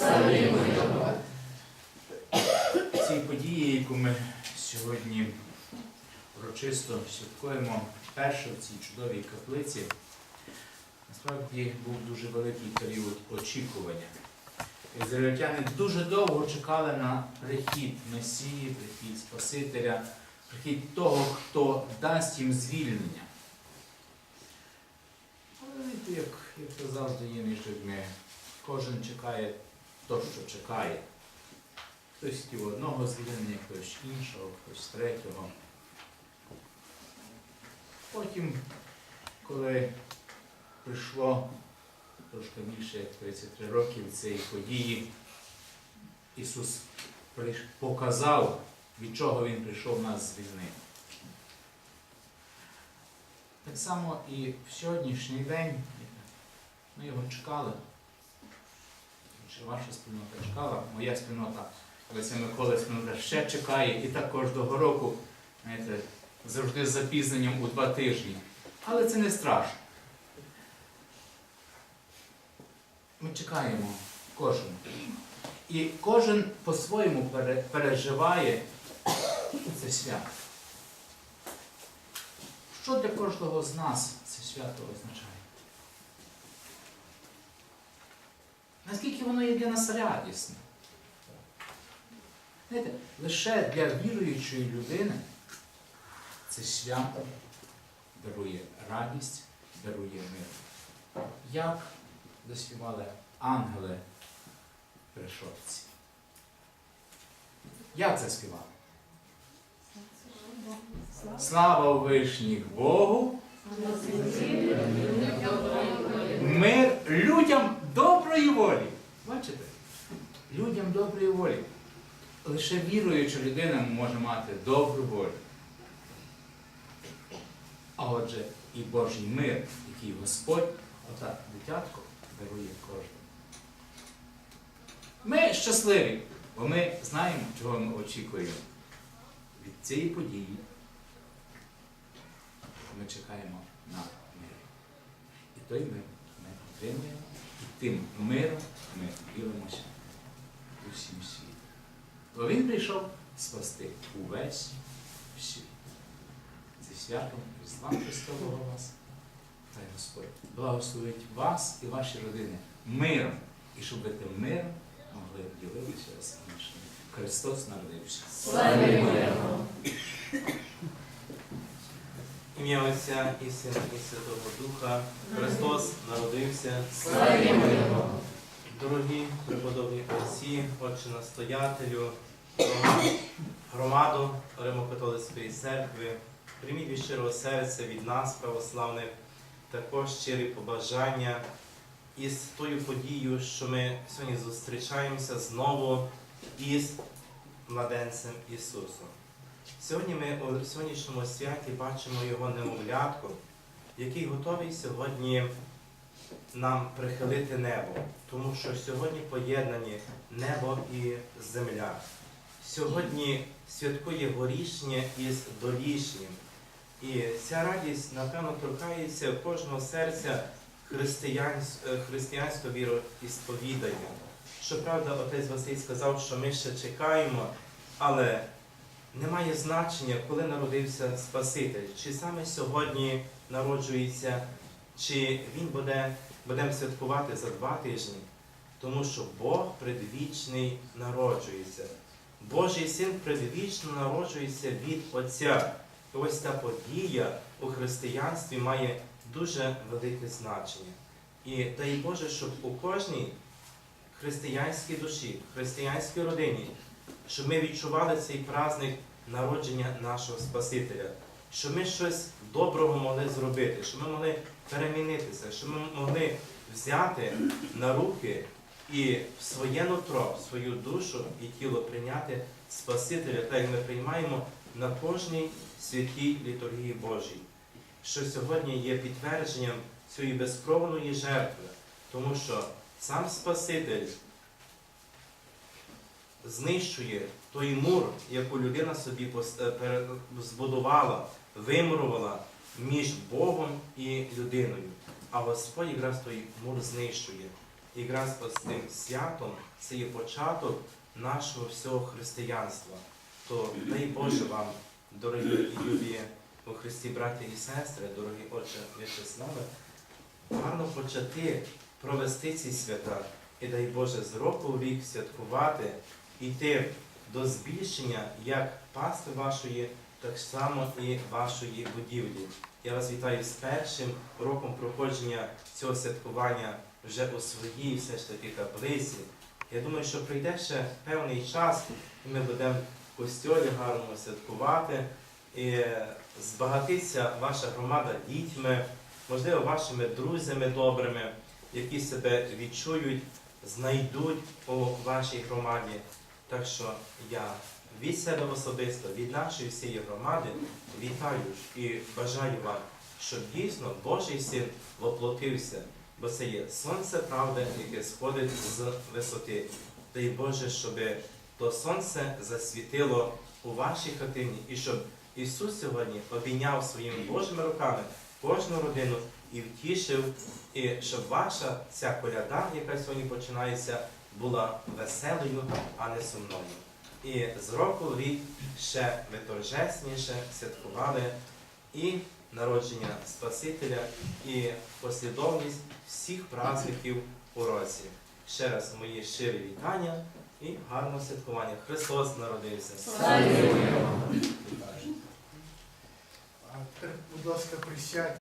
Його. Події, яку ми сьогодні урочисто святкуємо перше в цій чудовій каплиці, насправді був дуже великий період очікування. Ізраїльтяни дуже довго чекали на прихід Месії, прихід Спасителя, прихід того, хто дасть їм звільнення. Але як, як то завжди є між людьми, кожен чекає то, що чекає. Хтось хотів одного звільнення, хтось іншого, хтось третього. Потім, коли прийшло трошки більше як 33 роки від цієї події, Ісус показав, від чого Він прийшов нас звільнити. Так само і в сьогоднішній день ми його чекали. Чи ваша спільнота чекала, моя спільнота Олеся Миколи спільнота ще чекає і так кожного року, знаєте, завжди з запізненням у два тижні. Але це не страшно. Ми чекаємо кожен. І кожен по-своєму пере- переживає це свято. Що для кожного з нас це свято означає? Наскільки воно є для нас радісне? Знаєте, лише для віруючої людини це свято дарує радість, дарує мир. Як заспівали ангели при шопці? Як заспівали? Слава у вишніх Богу! Мир людям доброї волі. Бачите? Людям доброї волі. Лише віруюча людина може мати добру волю. А отже, і Божий мир, який Господь, отак, дитятко, дарує кожному. Ми щасливі, бо ми знаємо, чого ми очікуємо від цієї події. Ми чекаємо на мир. І той мир ми отримуємо, тим миром ми ділимося усім світом. Бо він прийшов спасти увесь світ. Зі святом Різдва Христового вас. Хай Господь благословить вас і ваші родини миром, і щоб ви тим миром могли ділитися з іншими. Христос народився. Славімо Його. Ім'я Отця і Сина, і Святого Духа. Христос народився. Його. Дорогі преподобні отці, отче настоятелю, громаду Римо-католицької церкви, прийміть від щирого серця від нас, православних, також щирі побажання із тою подією, що ми сьогодні зустрічаємося знову із младенцем Ісусом. Сьогодні ми у сьогоднішньому святі бачимо його немовлятку, який готовий сьогодні нам прихилити небо, тому що сьогодні поєднані небо і земля. Сьогодні святкує горішнє із долішнім. І ця радість, напевно, торкається кожного серця е, християнського віроісповідання. Щоправда, отець Василь сказав, що ми ще чекаємо, але немає значення, коли народився Спаситель, чи саме сьогодні народжується, чи він буде, будемо святкувати за два тижні, тому що Бог предвічний народжується. Божий син предвічно народжується від Отця. І ось ця подія у християнстві має дуже велике значення. І дай Боже, щоб у кожній християнській душі, християнській родині, щоб ми відчували цей праздник народження нашого Спасителя, щоб ми щось доброго могли зробити, щоб ми могли перемінитися, щоб ми могли взяти на руки і в своє нутро, в свою душу і тіло прийняти Спасителя, так як ми приймаємо на кожній святій літургії Божій, що сьогодні є підтвердженням цієї безкровної жертви, тому що сам Спаситель знищує той мур, яку людина собі е, збудувала, вимурувала між Богом і людиною. А Господь якраз той мур знищує. якраз ось тим святом це є початок нашого всього християнства. То дай Боже вам, дорогі і любі у Христі, браті і сестри, дорогі Отче В'ячеславе, гарно почати провести ці свята і дай Боже з року в рік святкувати, йти до збільшення як пастви вашої, так само і вашої будівлі. Я вас вітаю з першим роком проходження цього святкування вже у своїй все ж таки каплиці. Я думаю, що прийде ще певний час, і ми будемо в костьолі гарно святкувати, і збагатиться ваша громада дітьми, можливо, вашими друзями добрими, які себе відчують, знайдуть у вашій громаді. Так що я від себе особисто, від нашої всієї громади вітаю і бажаю вам, щоб дійсно Божий син воплотився, бо це є сонце правди, яке сходить з висоти. Дай Боже, щоб то сонце засвітило у вашій хатині, і щоб Ісус сьогодні обійняв своїми Божими руками кожну родину і втішив, і щоб ваша ця коляда, яка сьогодні починається, була веселою, а не сумною. І з року в рік ще торжесніше святкували і народження Спасителя, і послідовність всіх праздників у році. Ще раз мої щирі вітання і гарного святкування. Христос народився. Слава. Будь ласка, присядьте.